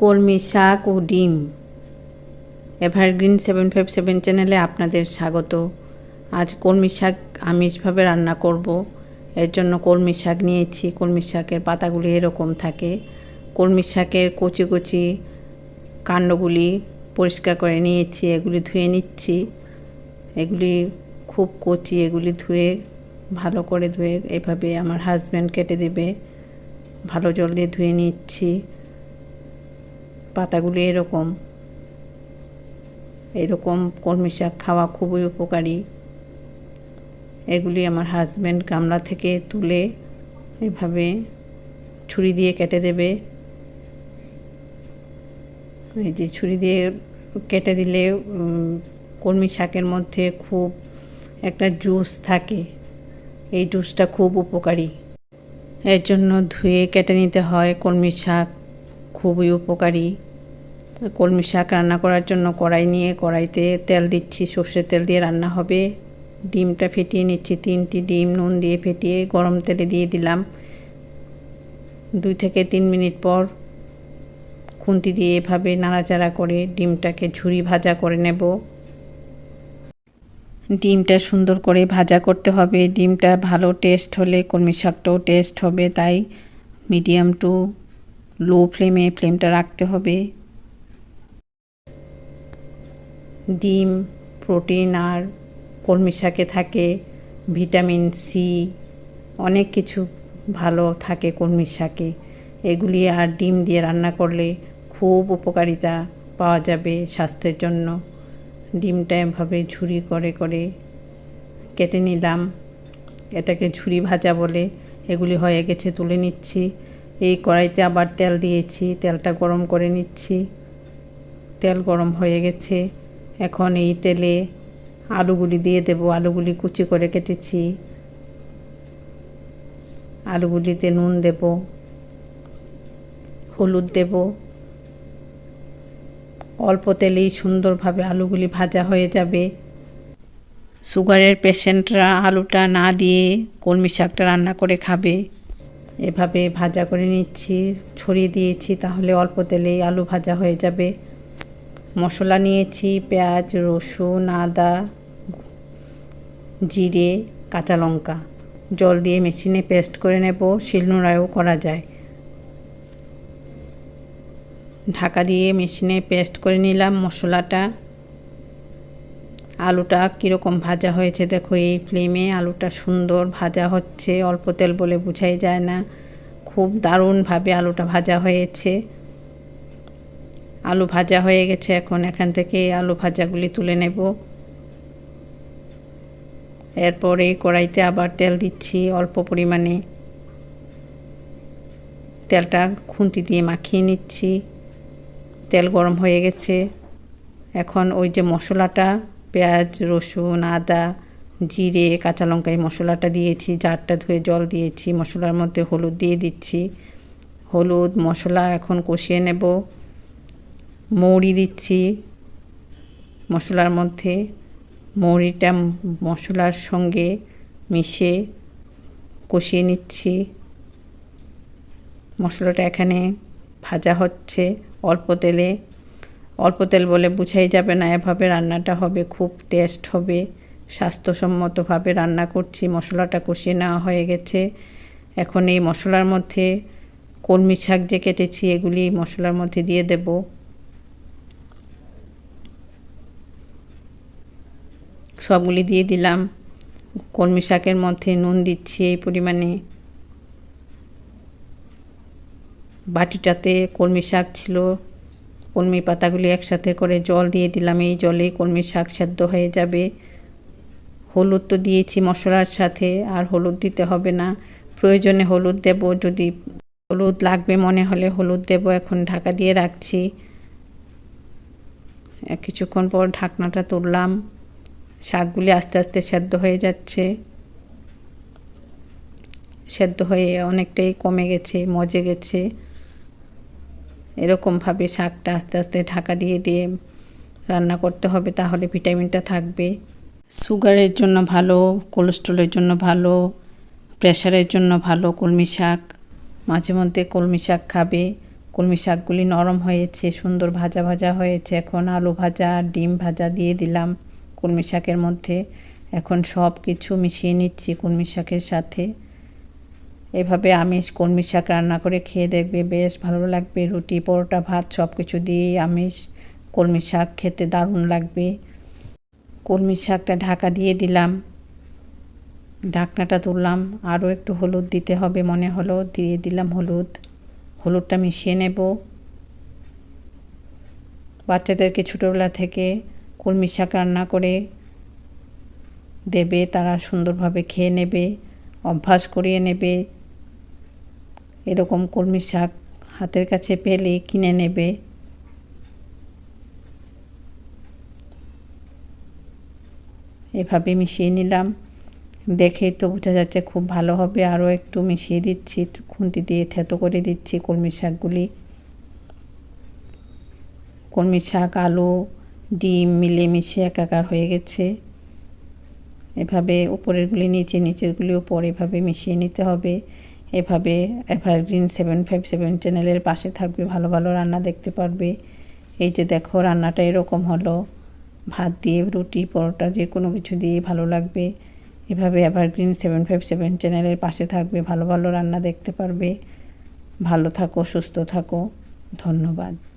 কলমি, শাক ও ডিম। এভারগ্রিন সেভেন ফাইভ সেভেন চ্যানেলে আপনাদের স্বাগত। আজ কলমি শাক আমিষভাবে রান্না করব। এর জন্য কলমি শাক নিয়েছি। কলমি শাকের পাতাগুলি এরকম থাকে। কলমি শাকের কচি কচি কাণ্ডগুলি পরিষ্কার করে নিয়েছি। এগুলি ধুয়ে নিচ্ছি। এগুলি খুব কচি, এগুলি ধুয়ে ভালো করে ধুয়ে এভাবে আমার হাজব্যান্ড কেটে দেবে। ভালো জল দিয়ে ধুয়ে নিচ্ছি। পাতাগুলি এরকম। এরকম কলমি শাক খাওয়া খুবই উপকারী। এগুলি আমার হাজব্যান্ড গামলা থেকে তুলে এভাবে ছুরি দিয়ে কেটে দেবে। এই যে ছুরি দিয়ে কেটে দিলে কলমি শাকের মধ্যে খুব একটা জুস থাকে। এই জুসটা খুব উপকারী। এর জন্য ধুয়ে কেটে নিতে হয় কলমি শাক। খুবই উপকারী। কলমি শাক রান্না করার জন্য কড়াই নিয়ে কড়াইতে তেল দিচ্ছি, সর্ষের তেল দিয়ে রান্না হবে। ডিমটা ফেটিয়ে নিচ্ছি, তিনটি ডিম নুন দিয়ে ফেটিয়ে গরম তেলে দিয়ে দিলাম। দুই থেকে তিন মিনিট পর খুন্তি দিয়ে এভাবে নাড়াচাড়া করে ডিমটাকে ঝুরি ভাজা করে নেব। ডিমটা সুন্দর করে ভাজা করতে হবে। ডিমটা ভালো টেস্ট হলে কলমি শাকটাও টেস্ট হবে, তাই মিডিয়াম টু লো ফ্লেমে ফ্লেমটা রাখতে হবে। ডিম, প্রোটিন আর কলমি শাকে থাকে, ভিটামিন সি, অনেক কিছু ভালো থাকে কলমি শাকে। এগুলি আর ডিম দিয়ে রান্না করলে খুব উপকারিতা পাওয়া যাবে স্বাস্থ্যের জন্য। ডিমটা এভাবে ঝুরি করে করে কেটে নিলাম। এটাকে ঝুরি ভাজা বলে এগুলি হয়ে গেছে, তুলে নিচ্ছি। এই কড়াইতে আবার তেল দিয়েছি, তেলটা গরম করে নিচ্ছি। তেল গরম হয়ে গেছে। এখন এই তেলে আলুগুলি দিয়ে দেব। আলুগুলি কুচি করে কেটেছি। আলুগুলিতে নুন দেব, হলুদ দেব। অল্প তেলেই সুন্দরভাবে আলুগুলি ভাজা হয়ে যাবে। সুগারের পেশেন্টরা আলুটা না দিয়ে কলমি শাকটা রান্না করে খাবে। এভাবে ভাজা করে নিচ্ছি, ছড়িয়ে দিয়েছি, তাহলে অল্প তেলেই আলু ভাজা হয়ে যাবে। মশলা নিয়েছি, পেঁয়াজ, রসুন, আদা, জিরে, কাঁচা লঙ্কা। জল দিয়ে মেশিনে পেস্ট করে নেব, শিলনোড়ায়ও করা যায়। ঢাকা দিয়ে মেশিনে পেস্ট করে নিলাম মশলাটা। আলুটা কীরকম ভাজা হয়েছে দেখো, এই ফ্লেমে আলুটা সুন্দর ভাজা হচ্ছে, অল্প তেল বলে বোঝাই যায় না। খুব দারুণভাবে আলুটা ভাজা হয়েছে। আলু ভাজা হয়ে গেছে এখন, এখান থেকে আলু ভাজাগুলি তুলে নেব। এরপরে কড়াইতে আবার তেল দিচ্ছি অল্প পরিমাণে। তেলটা খুন্তি দিয়ে মাখিয়ে নিচ্ছি। তেল গরম হয়ে গেছে। এখন ওই যে মশলাটা পেঁয়াজ, রসুন, আদা, জিরে, কাঁচা লঙ্কা এই মশলাটা দিয়েছি, জারটা ধুয়ে জল দিয়েছি, মশলার মধ্যে হলুদ দিয়ে দিচ্ছি। হলুদ, মশলা এখন কষিয়ে নেব। মৌরি দিচ্ছি মশলার মধ্যে। মৌরিটা মশলার সঙ্গে মিশে কষিয়ে নিচ্ছি। মশলাটা এখানে ভাজা হচ্ছে অল্প তেলে। অল্প তেল বলে বুঝাই যাবে না, এভাবে রান্নাটা হবে, খুব টেস্ট হবে, স্বাস্থ্যসম্মতভাবে রান্না করছি, মশলাটা কষিয়ে নেওয়া হয়ে গেছে। এখন এই মশলার মধ্যে কলমি শাক যে কেটেছি, এগুলি মশলার মধ্যে দিয়ে দেব। সবগুলি দিয়ে দিলাম। কলমি শাকের মধ্যে নুন দিচ্ছি এই পরিমাণে। বাটিটাতে কলমি শাক ছিল কলমি পাতাগুলি একসাথে করে জল দিয়ে দিলাম। এই জলে কলমি শাক সেদ্ধ হয়ে যাবে। হলুদ তো দিয়েছি মশলার সাথে, আর হলুদ দিতে হবে না। প্রয়োজনে হলুদ দেব, যদি হলুদ লাগবে মনে হলে হলুদ দেব। এখন ঢাকা দিয়ে রাখছি। কিছুক্ষণ পর ঢাকনাটা তুললাম। শাকগুলি আস্তে আস্তে সেদ্ধ হয়ে যাচ্ছে। সেদ্ধ হয়ে অনেকটাই কমে গেছে, মজে গেছে। এরকমভাবে শাকটা আস্তে আস্তে ঢাকা দিয়ে দিয়ে রান্না করতে হবে, তাহলে ভিটামিনটা থাকবে। সুগারের জন্য ভালো, কোলেস্ট্রলের জন্য ভালো প্রেশারের জন্য ভালো কলমি শাক, মাঝে মধ্যে কলমি শাক খাবে। কলমি শাকগুলি নরম হয়েছে, সুন্দর ভাজা ভাজা হয়েছে, এখন আলু ভাজা, ডিম ভাজা দিয়ে দিলাম কলমি শাকের মধ্যে। এখন সব কিছু মিশিয়ে নিচ্ছি কলমি শাকের সাথে। এভাবে আমিষ, কলমি শাক রান্না করে খেয়ে দেখবে বেশ ভালো লাগবে। রুটি, পরোটা, ভাত সব কিছু দিয়েই আমিষ, কলমি শাক খেতে দারুণ লাগবে। কলমি শাকটা ঢাকা দিয়ে দিলাম। ঢাকনাটা তুললাম। আরও একটু হলুদ দিতে হবে মনে হলো। দিয়ে দিলাম হলুদ। হলুদটা মিশিয়ে নেব। বাচ্চাদেরকে ছোটোবেলা থেকে কলমি শাক রান্না করে দেবে। তারা সুন্দরভাবে খেয়ে নেবে, অভ্যাস করিয়ে নেবে। এরকম কলমি শাক হাতের কাছে পেলে কিনে নেবে। এভাবে মিশিয়ে নিলাম। দেখেই তো বোঝা যাচ্ছে খুব ভালো হবে। আরও একটু মিশিয়ে দিচ্ছি খুন্তি দিয়ে থেতো করে দিচ্ছি কলমি শাকগুলি। কলমি শাক, আলু, ডিম মিলেমিশে একাকার হয়ে গেছে। এভাবে উপরেরগুলি, নিচে নিচেরগুলি উপর এভাবে মিশিয়ে নিতে হবে। এভাবে এভারগ্রিন সেভেন ফাইভ সেভেন চ্যানেলের পাশে থাকবে, ভালো ভালো রান্না দেখতে পারবে। এই যে দেখো রান্নাটা এরকম হলো। ভাত দিয়ে, রুটি, পরোটা যে কোনো কিছু দিয়ে ভালো লাগবে। এভাবে এভারগ্রিন সেভেন ফাইভ সেভেন চ্যানেলের পাশে থাকবে, ভালো ভালো রান্না দেখতে পারবে। ভালো থাকো, সুস্থ থাকো। ধন্যবাদ।